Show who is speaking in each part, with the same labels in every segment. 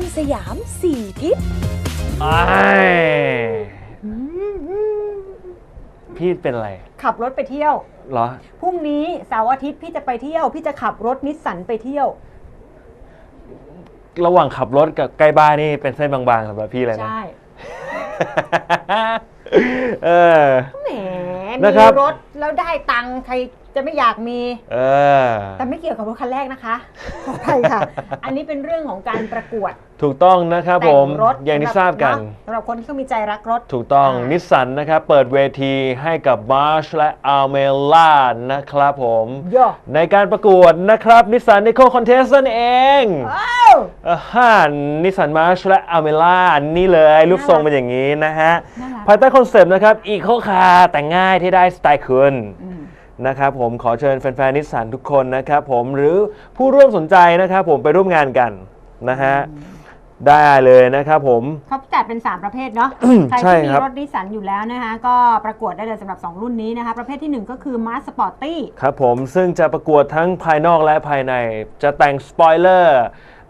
Speaker 1: นสยามสี่ทิศ
Speaker 2: ไอ้พี่เป็นอะไร
Speaker 3: ขับรถไปเที่ยว
Speaker 2: เหรอ
Speaker 3: พรุ่งนี้เสาร์อาทิตย์พี่จะไปเที่ยว พี่จะขับรถนิสสันไปเที่ยว
Speaker 2: ระหว่างขับรถกับใกล้บ้านนี่เป็นเส้นบางๆสำหรับพี่เลยนะ
Speaker 3: ใช่
Speaker 2: เออ
Speaker 3: แหม
Speaker 2: นะ
Speaker 3: มี
Speaker 2: ครับ
Speaker 3: รถแล้วได้ตังค์ใครจะไม่อยากมี
Speaker 2: เออ
Speaker 3: แต่ไม่เกี่ยวกับรถคันแรกนะคะขออภัยค่ะ อันนี้เป็นเรื่องของการประกวด
Speaker 2: ถูกต้องนะครับผ
Speaker 3: แต่
Speaker 2: ม
Speaker 3: งรถ
Speaker 2: อย่างที่ทราบกัน
Speaker 3: สำหรับคนที่เขามีใจรักรถ
Speaker 2: ถูกต้อง
Speaker 3: อ่านิ
Speaker 2: นิสสันนะครับเปิดเวทีให้กับมาร์ชและอัลเมล่านะครับผม
Speaker 3: โย่
Speaker 2: ในการประกวดนะครับนิสสัน e ิโคคอนเทสนั่นเอง
Speaker 3: อ้าว
Speaker 2: อ่าฮะนิสสันมาร์ชและอัลเมล่านี่เลยรูปทรงเป็นอย่างนี้นะฮะ
Speaker 3: น่ารัก
Speaker 2: ภายใต้คอนเซปต์นะครับอีโคคาแต่งง่ายที่ได้สไตล์คุณ
Speaker 3: อืม
Speaker 2: นะครับผมขอเชิญแฟนๆนิสสันทุกคนนะครับผมหรือผู้ร่วมสนใจนะครับผมไปร่วมงานกันนะฮะ ได้เลยนะครับผม
Speaker 3: เขาจัดเป็น 3 ประเภทเนาะ ใคร
Speaker 2: ใช่
Speaker 3: ที่มี
Speaker 2: ครับ
Speaker 3: รถนิสสันอยู่แล้วนะคะ ก็ประกวดได้เลยสำหรับ 2 รุ่นนี้นะคะ ประเภททีหนึ่1 ก็คือมาสปอร์ตี้
Speaker 2: ครับผมซึ่งจะประกวดทั้งภายนอกและภายใน จะแต่งสปอยเลอร์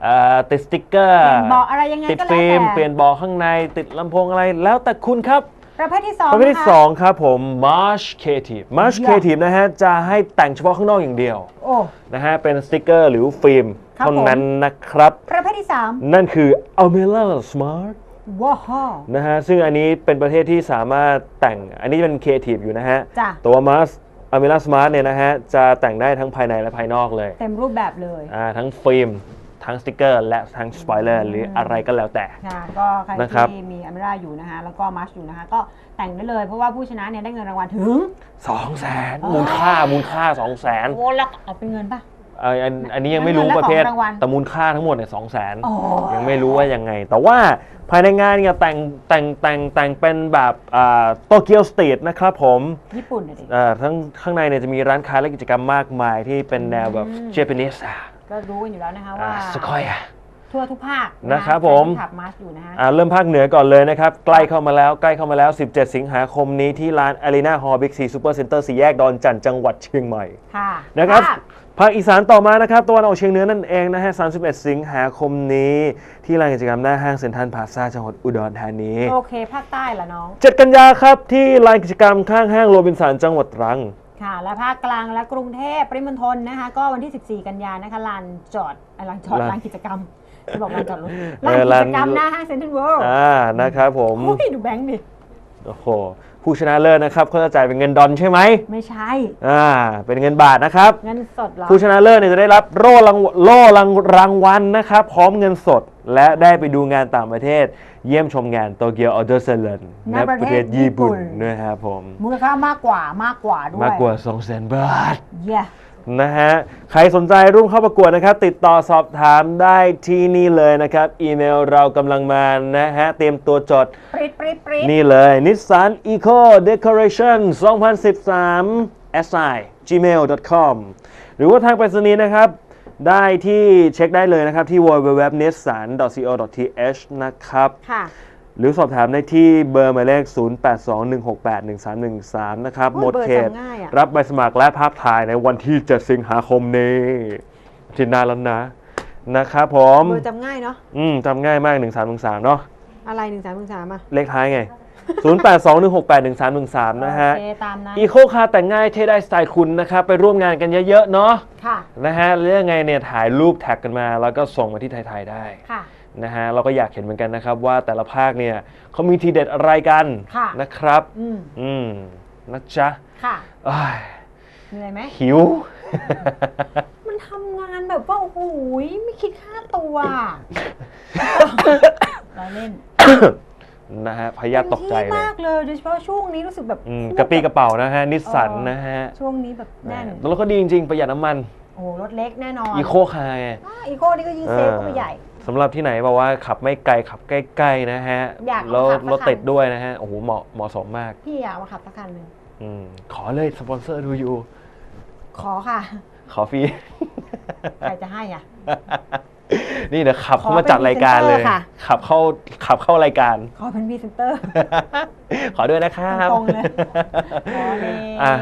Speaker 2: เอ่อติดสติ๊กเกอร์
Speaker 3: เปลี่ยนเบาะอะไรยังไง
Speaker 2: ติด
Speaker 3: ก็แล้ว
Speaker 2: ฟิล์ม
Speaker 3: แต่
Speaker 2: เปลี่ยนเบาะข้างในติดลำโพงอะไรแล้วแต่คุณครับ
Speaker 3: ประเภทที่2
Speaker 2: ประเภทที่ 2 ครับผม March Creative March
Speaker 3: อย่า
Speaker 2: Creative นะฮะ จะให้แต่งเฉพาะข้างนอกอย่างเดียว
Speaker 3: โอ้
Speaker 2: นะฮะเป็นสติ๊กเกอร์หรือฟิล์ม
Speaker 3: ครับ
Speaker 2: เท่านั้นนะครับ
Speaker 3: ประเภทที่
Speaker 2: นั่นคือ Almera Smart
Speaker 3: 3ว้าว
Speaker 2: นะฮะ ซึ่งอันนี้เป็นประเทศที่สามารถแต่ง อันนี้เป็น Creative อยู่นะฮะ
Speaker 3: จ้ะ
Speaker 2: ตัว Mars Almera Smart เนี่ยนะฮะ จะแต่งได้ทั้งภายในและภายนอกเลย
Speaker 3: เต็มรูปแบบเลย
Speaker 2: อ่า ทั้งฟิล์ม ทั้งสติ๊กเกอร์ และทั้งสปอยเลอร์หรืออะไรก็แล้วแต่
Speaker 3: ค่ะก็ใคร
Speaker 2: นะครับ
Speaker 3: ที่มีอเมร่าอยู่นะคะแล้วก็มาร์ชอยู่นะคะก็แต่งได้เลย เพราะว่าผู้ชนะเนี่ยได้เงินรางวัลถึง
Speaker 2: 2 0 0แสนมูลค่า มูลค่า 2 0 0แสน
Speaker 3: โอ้แล้วเอาเป็นเงินป่ะ
Speaker 2: เอ่ออันอันนี้ยังไม่รู้
Speaker 3: แล้ว
Speaker 2: ประเภท
Speaker 3: ของรางวัล
Speaker 2: แต่มูลค่าทั้งหมดเนี่ยสองแสน
Speaker 3: โอ้
Speaker 2: ยังไม่รู้ว่ายังไง แต่ว่าภายในงานเนี่ยแต่งแต่งแต่งแต่งเป็นแบบโตเกียวสตรีทนะครับผม
Speaker 3: ญี่ปุ่นน่ะดิ
Speaker 2: อ่าทั้งข้างในเนี่ยจะมีร้านค้าและกิจกรรมมากมายที่เป็นแนวแบบ
Speaker 3: อืม
Speaker 2: เจแปนิสอะ
Speaker 3: ก็รู้กันอยู่แล้วนะคะว่า
Speaker 2: สกอยอะ
Speaker 3: ทั่วทุกภาค
Speaker 2: นะครับ
Speaker 3: ใผ
Speaker 2: ม
Speaker 3: ที่ขับมาร์ชอยู่นะคะ
Speaker 2: อ่าเริ่มภาคเหนือก่อนเลยนะครับ ใกล้เข้ามาแล้วใกล้เข้ามาแล้ว 17 สิงหาคมนี้ที่ร้าน Arena Hall Big C Super Center สี่แยกดอนจันทร์จังหวัดเชียงใหม่
Speaker 3: ค่ะ
Speaker 2: นะครับ
Speaker 3: ภาค
Speaker 2: ภาคอีสานต่อมานะครับตะวันออกเฉียงเหนือนั่นเองนะฮะ 31 สิงหาคมนี้ ที่ลานกิจกรรมหน้าห้างเซ็นทรัลพลาซ่าจังหวัดอุดรธานี
Speaker 3: โอเค ภาคใต้ละน้อง
Speaker 2: 7 กันยาครับ ที่ลานกิจกรรมข้างห้างโรบินสันจังหวัดตรัง
Speaker 3: ค่ะและภาคกลางและกรุงเทพปริมณฑลนะคะ ก็วันที่ 14 กันยานะคะลานจอดเอ่อลานจอด
Speaker 2: ลาน
Speaker 3: ลานกิจกรรมจะบอกลานจอดรถ
Speaker 2: เอ
Speaker 3: ลาน
Speaker 2: อ
Speaker 3: กิจกรรม
Speaker 2: ลาน
Speaker 3: หน้าห้างเซ็นทรัลเวิลด์
Speaker 2: อ่านะครับผม
Speaker 3: โอ้ยดูแบงค์ดิ
Speaker 2: โอ้โห ผู้ชนะเลิศนะครับเขาจะจ่ายเป็นเงินดอลใช่ไหม
Speaker 3: ไม่ใช่
Speaker 2: อ่าเป็นเงินบาทนะครับ
Speaker 3: เงินสดเหรอ
Speaker 2: ผู้ชนะเลิศเนี่ยจะได้รับโล่รางโล่รางรางวัลนะครับ พร้อมเงินสดและได้ไปดูงานต่างประเทศ เยี่ยมชมงานโตเกียวออเดอร์เซเลนณประเทศญี่ปุ่นนะครับผม
Speaker 3: มูลค่ามากกว่ามากกว่าด้วย
Speaker 2: มากกว่า2 0 0 0 0 0 บาท
Speaker 3: เย้
Speaker 2: นะฮะ ใครสนใจร่วมเข้าประกวดนะครับ ติดต่อสอบถามได้ที่นี่เลยนะครับ อีเมลเรากำลังมานะฮะ เตรียมตัวจด
Speaker 3: ปริ๊ดปริ๊ดปริ๊ด
Speaker 2: นี่เลย Nissan Eco Decoration 2013 si gmail.com หรือว่าทางไปรษณีย์นะครับ ได้ที่เช็คได้เลยนะครับ ที่ www.nissan.co.th นะครับ
Speaker 3: ค่ะ
Speaker 2: หรือสอบถามได้ที่เบอร์หมายเลข 0821681313 นะครับ
Speaker 3: โอ้ย
Speaker 2: หมด
Speaker 3: เบอร์
Speaker 2: เขต
Speaker 3: จำง่ายอะ
Speaker 2: รับใบสมัครและภาพถ่ายในวันที่ 7 สิงหาคมนี้ที่หนานแล้วนะ นะครับผม
Speaker 3: เบอร์จำง่ายเนาะ
Speaker 2: อืมจำง่ายมาก 1313 เนาะ
Speaker 3: อะไรหนึ่งสามหนึ่งสามอะ
Speaker 2: เลขท้ายไง 0821681313 นะฮะ
Speaker 3: โอเคตามนั้น
Speaker 2: อีโคคาแต่งง่ายเท่ได้สไตล์คุณนะครับ ไปร่วมงานกันเยอะ ๆ เนาะ
Speaker 3: ค่ะ
Speaker 2: นะฮะเรื่องไงเนี่ยถ่ายรูปแท็กกันมา แล้วก็ส่งมาที่ไทยๆได้
Speaker 3: ค่ะ
Speaker 2: นะฮะเราก็อยากเห็นเหมือนกันนะครับ ว่าแต่ละภาคเนี่ยเขามีทีเด็ดอะไรกัน
Speaker 3: ค่ะ
Speaker 2: นะครับ
Speaker 3: อืม
Speaker 2: อืมนะจ๊ะ
Speaker 3: ค่ะ
Speaker 2: อ้าย
Speaker 3: เหนื่อยไหม
Speaker 2: หิว
Speaker 3: มันทำงานแบบว่า โอ้โหยไม่คิดค่าตัวเราเล่น
Speaker 2: นะฮะพยาธิตกใจ
Speaker 3: ต็มที่
Speaker 2: เลย
Speaker 3: มากเลยโดยเฉพาะช่วงนี้รู้สึกแบบ
Speaker 2: อืมกระปี้กระเป๋านะฮะนิสสัน
Speaker 3: เออ
Speaker 2: นะฮะ
Speaker 3: ช่วงนี้แบบแน่น
Speaker 2: แล้วก็ดีจริงๆประหยัดน้ำมัน
Speaker 3: โอ้โหรถเล็กแน่นอน
Speaker 2: อีโคคาไง
Speaker 3: อีโคนี่ก็ยิ่งเซฟก็ไปใหญ่
Speaker 2: สำหรับที่ไหนบอกว่าขับไม่ไกลขับใกล้ๆนะฮะ
Speaker 3: อยาก
Speaker 2: แล้ว
Speaker 3: ขับสักคัน
Speaker 2: รถติดด้วยนะฮะโอ้โหเหมาะเหมาะสมมาก
Speaker 3: พี่อยากมาขับสักคันหนึ่ง
Speaker 2: อมขอเลยสปอนเซอร์ดูอยู่
Speaker 3: ขอค่ะ
Speaker 2: ขอฟรี
Speaker 3: ใครจะให้อะ
Speaker 2: นี่เดี๋ยวขับ
Speaker 3: ขอ
Speaker 2: เข้ามาจัดรายการเลย
Speaker 3: เป็นพรีเซนเตอร์ค่ะ
Speaker 2: ขับเข้าขับเข้ารายการ
Speaker 3: ขอเป็นพรีเซนเตอร์
Speaker 2: ขอด้วยนะครับ
Speaker 3: ตรงๆเลยขอเลย
Speaker 2: อะ